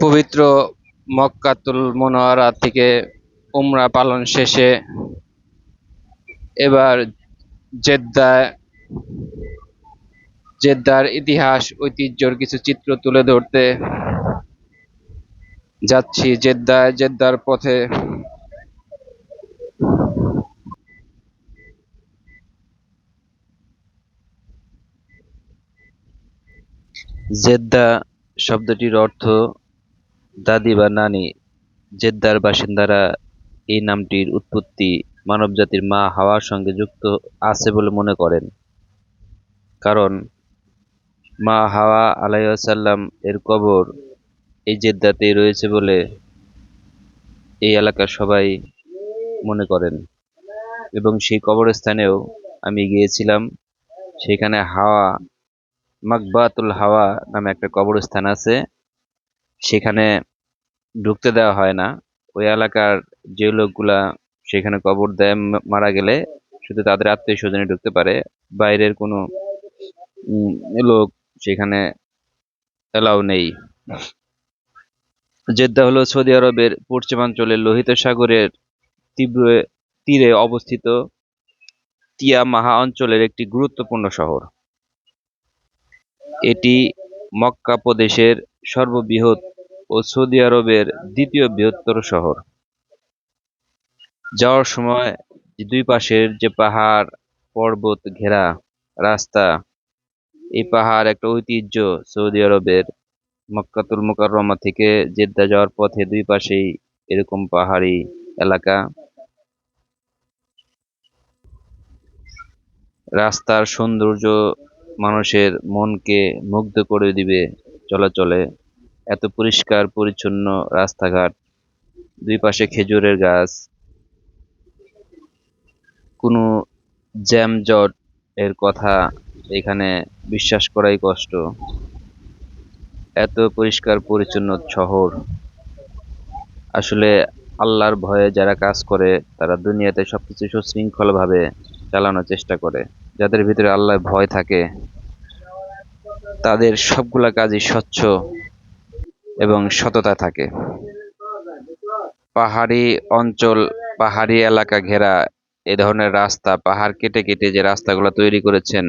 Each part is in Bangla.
পবিত্র মক্কাতুল মোনাওয়ারা থেকে উমরা পালন শেষে এবার জেদ্দায় জেদ্দার ইতিহাস, ঐতিহ্যর কিছু চিত্র তুলে ধরতে যাচ্ছি। জেদ্দায়, জেদ্দার পথে জেদ্দা শব্দটির অর্থ দাদি বা নানি জেদ্দার বাসিন্দারা এই নামটির উৎপত্তি মানবজাতির মা হাওয়ার সঙ্গে যুক্ত আছে বলে মনে করেন। কারণ মা হাওয়া আলাইসাল্লাম এর কবর এই জেদ্দাতেই রয়েছে বলে এই এলাকার সবাই মনে করেন। এবং সেই কবরস্থানেও আমি গিয়েছিলাম, সেখানে হাওয়া মাকবাতুল হাওয়া নামে একটা কবরস্থান আছে। সেখানে ঢুকতে দেওয়া হয় না। ওই এলাকার যে লোকগুলা সেখানে কবর দেয় মারা গেলে, শুধু তাদের আত্মীয় স্বজনে ঢুকতে পারে। বাইরের কোনো লোক সেখানে এলাও নেই। জেদ্দা হলো সৌদি আরবের পশ্চিমাঞ্চলের লোহিত সাগরের তীব্র তীরে অবস্থিত তিয়া মাহা অঞ্চলের একটি গুরুত্বপূর্ণ শহর। এটি মক্কা প্রদেশের সর্ববৃহৎ ও সৌদি আরবের দ্বিতীয় বৃহত্তর শহর। যাওয়ার সময় দুই পাশের যে পাহাড়, পর্বত ঘেরা রাস্তা, এই পাহাড় একটা ঐতিহ্য সৌদি আরবের মক্কাতুল মোকাররমা থেকে জেদ্দা যাওয়ার পথে দুই পাশেই এরকম পাহাড়ি এলাকা। রাস্তার সৌন্দর্য মানুষের মনকে মুগ্ধ করে দিবে চলাচলে। এত পরিষ্কার, পরিচ্ছন্ন রাস্তাঘাট, দুই পাশে খেজুরের গাছ, কোনো জ্যামজট এর কথা এখানে বিশ্বাস করাই কষ্ট। এত পরিষ্কার, পরিচ্ছন্ন শহর। আসলে আল্লাহর ভয়ে যারা কাজ করে, তারা দুনিয়াতে সবকিছু সুশৃঙ্খলভাবে চালানোর চেষ্টা করে। যাদের ভিতরে আল্লাহ ভয় থাকে, তাদের সবগুলা কাজই স্বচ্ছ এবং সততা থাকে। পাহাড়ি অঞ্চল, পাহাড়ি এলাকা ঘেরা এ ধরনের রাস্তা, পাহাড় কেটে কেটে যে রাস্তাগুলো তৈরি করেছেন,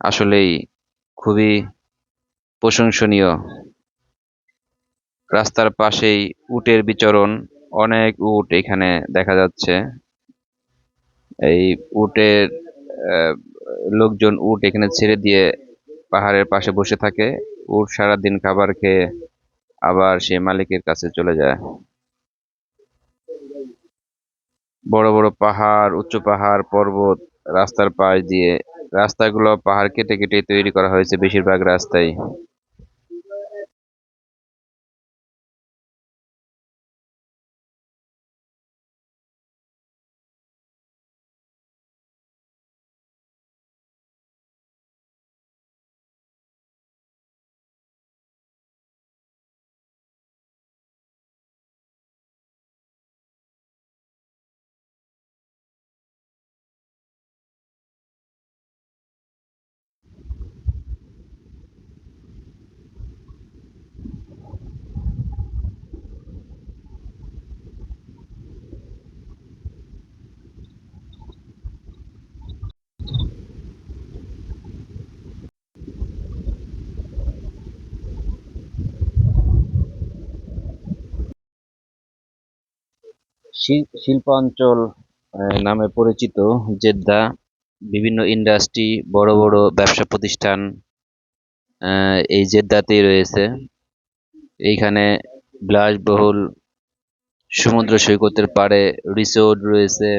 আসলেই খুবই প্রশংসনীয়। রাস্তার পাশেই উটের বিচরণ, অনেক উট এখানে দেখা যাচ্ছে। এই উটের লোকজন উট এখানে ছেড়ে দিয়ে পাহাড়ের পাশে বসে থাকে। উট সারাদিন খাবার খেয়ে আবার সে মালিকের কাছে চলে যায়। বড় বড় পাহাড়, উচ্চ পাহাড়, পর্বত রাস্তার পাশ দিয়ে রাস্তাগুলো পাহাড় কেটে কেটে তৈরি করা হয়েছে বেশিরভাগ রাস্তায়। শিল্পাঞ্চল নামে পরিচিত জেদ্দা, বিভিন্ন ইন্ডাস্ট্রি বড় বড় ব্যবসা প্রতিষ্ঠান এই জেদ্দাতেই রয়েছে। এইখানে বিলাসবহুল সমুদ্র সৈকতের পাড়ে রিসোর্ট রয়েছে,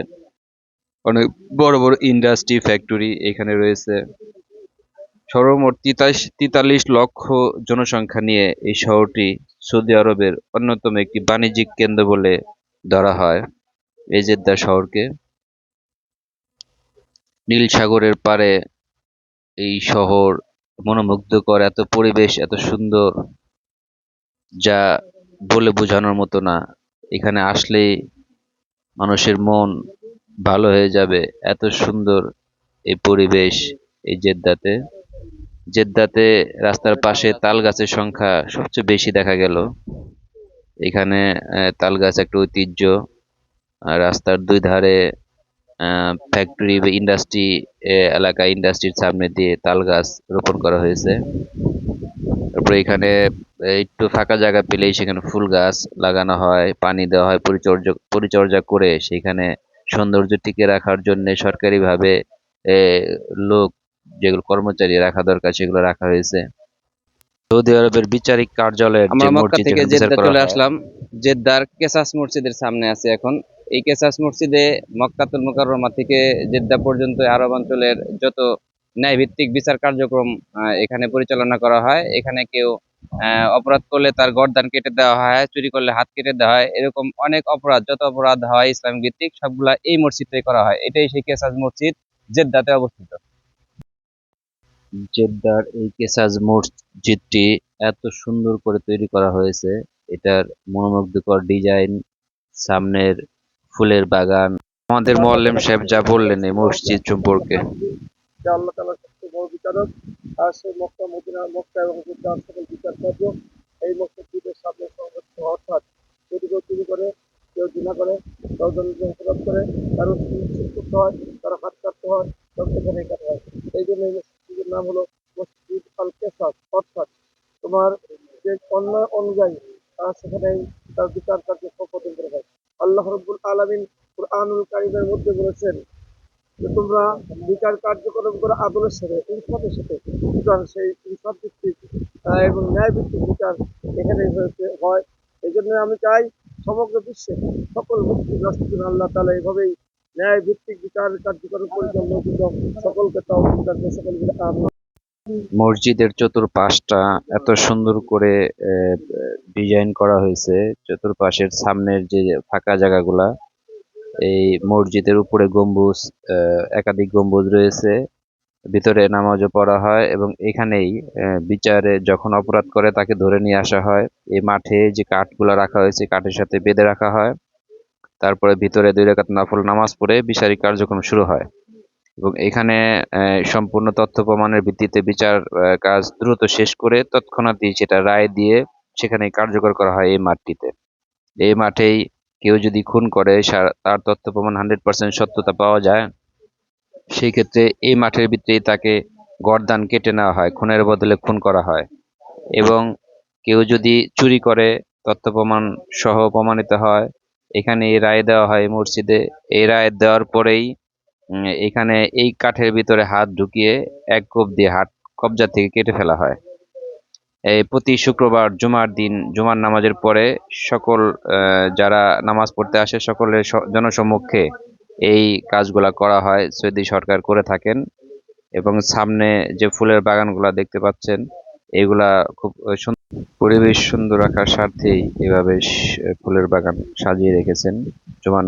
অনেক বড় বড় ইন্ডাস্ট্রি ফ্যাক্টরি এখানে রয়েছে। সর্বমোট তিতাল্লিশ লক্ষ জনসংখ্যা নিয়ে এই শহরটি সৌদি আরবের অন্যতম একটি বাণিজ্যিক কেন্দ্র বলে ধরা হয়। এই জেদ্দা শহরকে নীল সাগরের পারে এই শহর মনোমুগ্ধকর, এত পরিবেশ, এত সুন্দর যা বলে বোঝানোর মতো না। এখানে আসলেই মানুষের মন ভালো হয়ে যাবে। এত সুন্দর এই পরিবেশ এই জেদ্দাতে। জেদ্দাতে রাস্তার পাশে তাল গাছের সংখ্যা সবচেয়ে বেশি দেখা গেল। এখানে আহ, তাল গাছ একটা ঐতিহ্য। আর রাস্তার দুই ধারে ফ্যাক্টরি বা ইন্ডাস্ট্রি এলাকা ইন্ডাস্ট্রির সামনে দিয়ে তাল গাছ রোপণ করা হয়েছে। তারপরে এখানে একটু ফাঁকা জায়গা পেলেই সেখানে ফুল গাছ লাগানো হয় পানি দেওয়া হয় পরিচর্যা পরিচর্যা করে সেখানে সৌন্দর্য টিকে রাখার জন্য সরকারিভাবে লোক যেগুলো কর্মচারী রাখা দরকার সেগুলো রাখা হয়েছে। সৌদি আরবের বিচারিক কার্যালয়ের আমরা মক্কা থেকে জেদ্দা চলে আসলাম। জেদ্দার কেসাস মসজিদের সামনে আছে এখন। এই কেসাস মসজিদে মক্কাতুল মুকাররমা থেকে জেদ্দা পর্যন্ত আরব অঞ্চলের যত ন্যায় ভিত্তিক বিচার কার্যক্রম এখানে পরিচালনা করা হয়। এখানে কেউ আহ, অপরাধ করলে তার গর্দান কেটে দেওয়া হয় চুরি করলে হাত কেটে দেওয়া হয়। এরকম অনেক অপরাধ যত অপরাধ হয় ইসলাম ভিত্তিক সবগুলা এই মসজিদটাই করা হয়। এটাই সেই কেসাস মসজিদ জেদ্দাতে অবস্থিত। জেদ্দার এই কেসাজ মসজিদটি এত সুন্দর করে তৈরি করা হয়েছে। এটার মনোমুগ্ধকর ডিজাইন, সামনের ফুলের বাগান। আমাদের মোয়াল্লেম সাহেব যা বললেন এই মসজিদ সম্পর্কে। আল্লাহ তাআলা সবচেয়ে বড় বিচারক, আর সেই মক্কা, মদিনা, মক্কা এবং সকল বিচার কার্য এই মসজিদের সামনে হওয়া অর্থাৎ যদি কেউ চুরি করে, কেউ জিনা করে কেউ অপরাধ করে, কারও হয় হাত কাটতে হয় সব সেখানে কাটা হয় এই জন্য এই মসজিদের নাম হলো মসজিদ আল কেসাস অর্থাৎ তোমার যে অনুযায়ী তারা সেখানেই তার বিচার কার্য সম্পাদন করে হয় আল্লাহ রব্বুল আলমিন কুরআনুল কারিমের মধ্যে বলেছেন যে, তোমরা বিচার কার্যক্রম করে আদলের সাথে, ইনসাফের সাথে, সুতরাং সেই ইনসাফ ভিত্তিক এবং ন্যায় ভিত্তিক বিচার এখানে হয়। এই জন্য আমি চাই সমগ্র বিশ্বে সকল মুসলিম রাষ্ট্র আল্লাহ তালা এইভাবেই ন্যায় ভিত্তিক বিচার কার্যক্রম পরিচালনা সকলকে তাও সকল মিলে আমিন। মসজিদের চতুর্পাশটা এত সুন্দর করে ডিজাইন করা হয়েছে। চতুর্পাশের সামনের যে ফাঁকা জায়গাগুলা, এই মসজিদের উপরে গম্বুজ একাধিক গম্বুজ রয়েছে। ভিতরে নামাজও পড়া হয় এবং এখানেই বিচারে যখন অপরাধ করে তাকে ধরে নিয়ে আসা হয়। এই মাঠে যে কাঠগুলা রাখা হয়েছে, কাঠের সাথে বেঁধে রাখা হয়। তারপরে ভিতরে দুই রাকাত নফল নামাজ পড়ে বিচারিক কার্যক্রম শুরু হয়। এবং এখানে সম্পূর্ণ তথ্য প্রমাণের ভিত্তিতে বিচার কাজ দ্রুত শেষ করে তৎক্ষণাৎই সেটা রায় দিয়ে সেখানে কার্যকর করা হয় এই মাঠটিতে। এই মাঠেই কেউ যদি খুন করে তার তথ্য প্রমাণ হান্ড্রেড পার্সেন্ট সত্যতা পাওয়া যায়, সেই ক্ষেত্রে এই মাঠের ভিতরেই তাকে গর্দান কেটে নেওয়া হয়, খুনের বদলে খুন করা হয়। এবং কেউ যদি চুরি করে, তথ্য প্রমাণ সহ প্রমাণিত হয় এখানে এই রায় দেওয়া হয় মসজিদে। এই রায় দেওয়ার পরেই এখানে এই কাঠের ভিতরে হাত ঢুকিয়ে এক কোপ দিয়ে হাত কবজা থেকে কেটে ফেলা হয়। এই প্রতি শুক্রবার জুমার দিন, জুমার নামাজের পরে সকল যারা নামাজ পড়তে আসে সকলের জনসম্মুখে এই কাজগুলা করা হয় সৌদি সরকার করে থাকেন। এবং সামনে যে ফুলের বাগানগুলা দেখতে পাচ্ছেন, এগুলা খুব পরিবেশ সুন্দর রাখার স্বার্থেই এভাবে ফুলের বাগান সাজিয়ে রেখেছেন জুমার